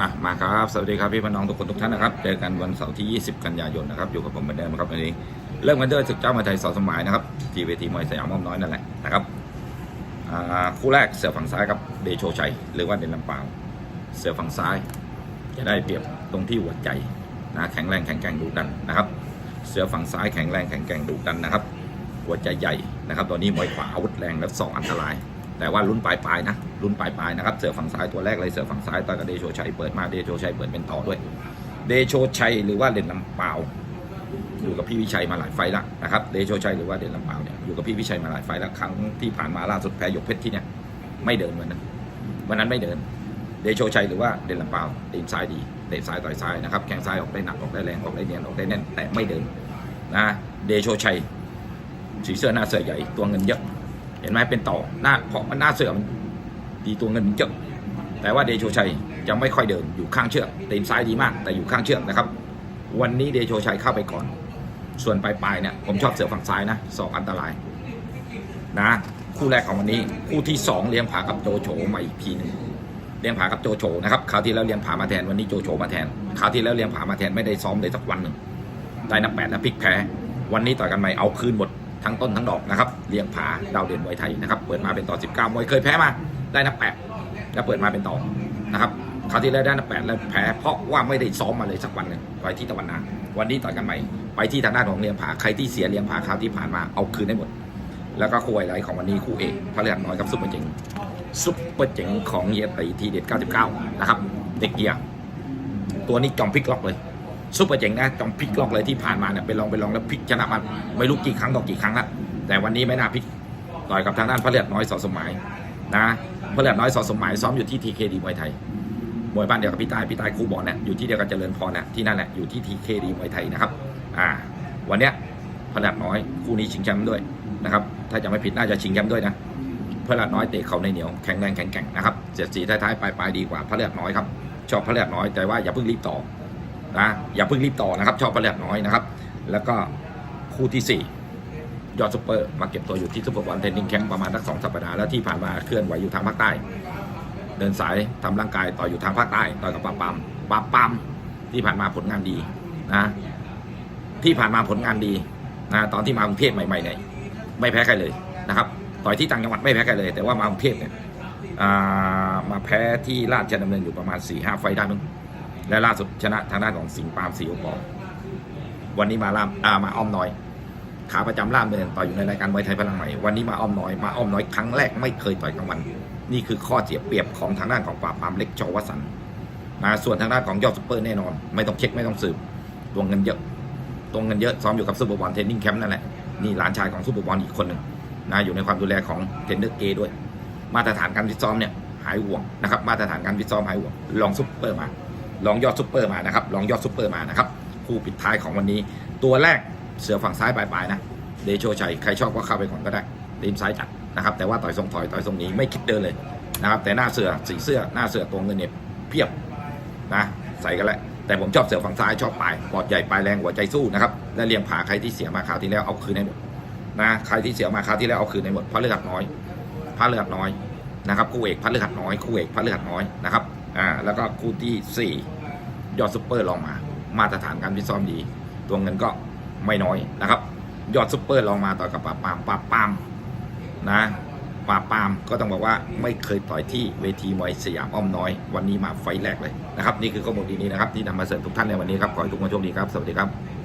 อะมาครับสวัสดีครับพี่พี่น้องทุกคนทุกท่านนะครับเจอกันวันเสาร์ที่ 20 กันยายนนะครับอยู่กับผมเหมือนเดิมครับวันนี้เริ่มกันด้วยศึกเจ้ามาไทยสอสมัยนะครับทีเวทีมวยสยามอ้อมน้อยนั่นแหละนะครับอ่าคู่แรกเสือฝั่งซ้ายครับเดโชชัยหรือว่าเดนลำปางเสือฝั่งซ้ายจะได้เปรียบตรงที่หัวใจนะแข็งแรงแข็งแกร่งดุดันนะครับ เสือฝั่งซ้ายแข็งแรงแข็งแกร่งดุดันนะครับ หัวใจใหญ่นะครับ ตอนนี้มวยขวาอาวุธแรงและสองอันตราย แต่ว่าลุ้นปลายปลายนะลุ้นปลายปลายนะครับเสือฝั่งซ้ายตัวแรกเลยเสือฝั่งซ้ายตอนกับเดโชชัยเปิดมาเดโชชัยเปิดเป็นต่อด้วยเดโชชัยหรือว่าเด่นลำเปาอยู่กับพี่วิชัยมาหลายไฟล์แล้วนะครับเดโชชัยหรือว่าเด่นลำเปาเนี่ยอยู่กับพี่วิชัยมาหลายไฟล์แล้วครั้งที่ผ่านมาล่าสุดแพ้หยกเพชรที่เนี่ยไม่เดินวันนั้นวันนั้นไม่เดินเดโชชัยหรือว่าเด่นลำเปาตีนซ้ายดีเตะซ้ายต่อยซ้ายนะครับแข้งซ้ายออกได้หนักออกได้แรงออกได้เนียนออกได้แน่นแต่ไม่เดินนะเดโชชัยสีเสื้อหน้าเสือใหญ่ตัวเงินเยอะ เห็นไหมเป็นต่อหน้าเพราะมันหน้าเสื่อมดีตัวเงินเยอะแต่ว่าเดโชชัยจะไม่ค่อยเดินอยู่ข้างเชือกตีนซ้ายดีมาก แต่อยู่ข้างเชือกนะครับ วันนี้เดโชชัยเข้าไปก่อน ส่วนปลายๆเนี่ยผมชอบเสือฝั่งซ้ายนะสองอันตรายนะคู่แรกของวันนี้คู่ที่สองเลี้ยงผากับโจโฉมาอีกทีหนึงเลี้ยงผากับโจโฉนะครับคราวที่แล้วเลี้ยงผามาแทนวันนี้โจโฉมาแทนคราวที่แล้วเลี้ยงผามาแทนไม่ได้ซ้อมเลยสักวันหนึ่งได้นับแปดและพลิกแพ้วันนี้ต่อยกันใหม่เอาคืนหมด ทั้งต้นทั้งดอกนะครับเลี้ยงผาดาวเด่นมวยไทยนะครับเปิดมาเป็นต่อ 19มวยเคยแพ้มาได้นับแปดแล้วเปิดมาเป็นต่อนะครับคราวที่แล้วได้นับแปดแล้วแพ้เพราะว่าไม่ได้ซ้อมมาเลยสักวันหนึ่งไปที่ตะวันนาวันนี้ต่อยกันใหม่ไปที่ทางด้านของเลี้ยงผาใครที่เสียเลี้ยงผาคราวที่ผ่านมาเอาคืนได้หมด แล้วก็คู่ไฮไลท์ของวันนี้คู่เอกพระเลือดน้อยกับซุปเปอร์เจ๋งซุปเปอร์เจ๋งของเฮียตีทีเด็ด 99 นะครับ เด็กเกียร์ตัวนี้จอมพลิกล็อกเลย ซุปเปอร์เจ๋งนะจอมพลิกล็อกเลยที่ผ่านมาเนี่ยไปลองไปลองแล้วพลิกชนะมาไม่รู้กี่ครั้งต่อกี่ครั้งละแต่วันนี้ไม่น่าพลิกต่อยกับทางด้านพระเลือดน้อยสอสมหมายนะพระเลือดน้อยสอสมหมายซ้อมอยู่ที่ทีเคดีมวยไทยมวยบ้านเดียวกับพี่ใต้พี่ใต้คู่บอลเนี่ยอยู่ที่เดียวกับเจริญพรเนี่ยที่นั่นแหละอยู่ที่ทีเคดีมวยไทยนะครับอ่าวันเนี้ยพระเลือดน้อยคู่นี้ชิงแชมป์ด้วยนะครับถ้าจะไม่ผิดน่าจะชิงแชมป์ด้วยนะพระเลือดน้อยเตะเข่าในเหนียวแข็งแรงแข็งแกร่งนะครับเสียดสีท้ายๆปลายๆดีกว่าพระเลือดน้อยครับชอบพระเลือดน้อยแต่ว่าอย่าเพิ่งรีบต่อ นะอย่าเพิ่งรีบต่อนะครับ ชอบประหยัดน้อยนะครับ แล้วก็คู่ที่ 4 ยอดซุปเปอร์มาเก็บตัวอยู่ที่ซุปเปอร์บอลเทนนิ่งแคมป์ประมาณสักสองสัปดาห์แล้วที่ผ่านมาเคลื่อนไหวอยู่ทางภาคใต้ เดินสายทำร่างกายต่ออยู่ทางภาคใต้ต่อยกับปาปามปาปามที่ผ่านมาผลงานดีนะที่ผ่านมาผลงานดีนะตอนที่มากรุงเทพใหม่ๆเนี่ยไม่แพ้ใครเลยนะครับต่อยที่ต่างจังหวัดไม่แพ้ใครเลย แต่ว่ามากรุงเทพเนี่ยามาแพ้ที่ราชดำเนินอยู่ประมาณ4ี่ห้าไฟได้มั้ง และล่าสุดชนะทางด้านของสิงห์ปามสีโอปอวันนี้มาล่ามอามาอ้อมน้อย ขาประจำล่ามเดินต่อยอยู่ในรายการมวยไทยพลังใหม่วันนี้มาอ้อมน้อยมาอ้อมน้อยครั้งแรกไม่เคยต่อยกลางวัน นี่คือข้อเสียเปรียบของทางด้านของปราบปรามเล็กชอวสันต์นะส่วนทางด้านของยอดซุปเปอร์แน่นอน ไม่ต้องเช็คไม่ต้องสืบตัวเงินเยอะตัวเงินเยอะซ้อมอยู่กับซูเปอร์บอลเทนนิ่งแคมป์นั่นแหละนี่หลานชายของซูเปอร์บอลอีกคนหนึ่งนะอยู่ในความดูแลของเทนเนอร์เกย์ด้วย มาตรฐานการฟิตซ้อมเนี่ยหายห่วงนะครับมาตรฐานการฟิตซ้อมหายห่วงลองซุปเปอร์มา ลองยอดซุปเปอร์มานะครับลองยอดซุปเปอร์มานะครับคู่ปิดท้ายของวันนี้ ตัวแรกเสือฝั่งซ้ายปลายๆนะเดโชชัยใครชอบก็เข้าไปก่อนก็ได้ตีมซ้ายจัดนะครับแต่ว่าต่อยทรงถอยต่อยทรงนี้ไม่คิดเดินเลยนะครับแต่หน้าเสือสีเสื้อหน้าเสือตัวเงินเนี่ยเพียบนะใส่กันแหละแต่ผมชอบเสือฝั่งซ้ายชอบปลายปอดใหญ่ปลายแรงหัวใจสู้นะครับและเลี้ยงผาใครที่เสียมาคราวที่แล้วเอาคืนให้หมดนะใครที่เสียมาคราวที่แล้วเอาคืนให้หมดเพราะเลือดน้อยเพราะเลือดน้อยนะครับคู่เอกพระเลือดน้อยคู่เอกพระเลือดน้อยนะครับ อ่าแล้วก็คู่ที่สี่ยอดซุปเปอร์ลองมา มาตรฐานการพิซ้อมดี ตัวเงินก็ไม่น้อยนะครับ ยอดซุปเปอร์ลองมาต่อยกับปราบปามปราบปามนะปราบปามก็ต้องบอกว่าไม่เคยต่อยที่เวทีมวยสยามอ้อมน้อย วันนี้มาไฟแรกเลยนะครับ นี่คือข้อมูลดีๆนะครับ ที่นำมาเสริมทุกท่านในวันนี้ครับขอให้ทุกคนโชคดีครับ สวัสดีครับ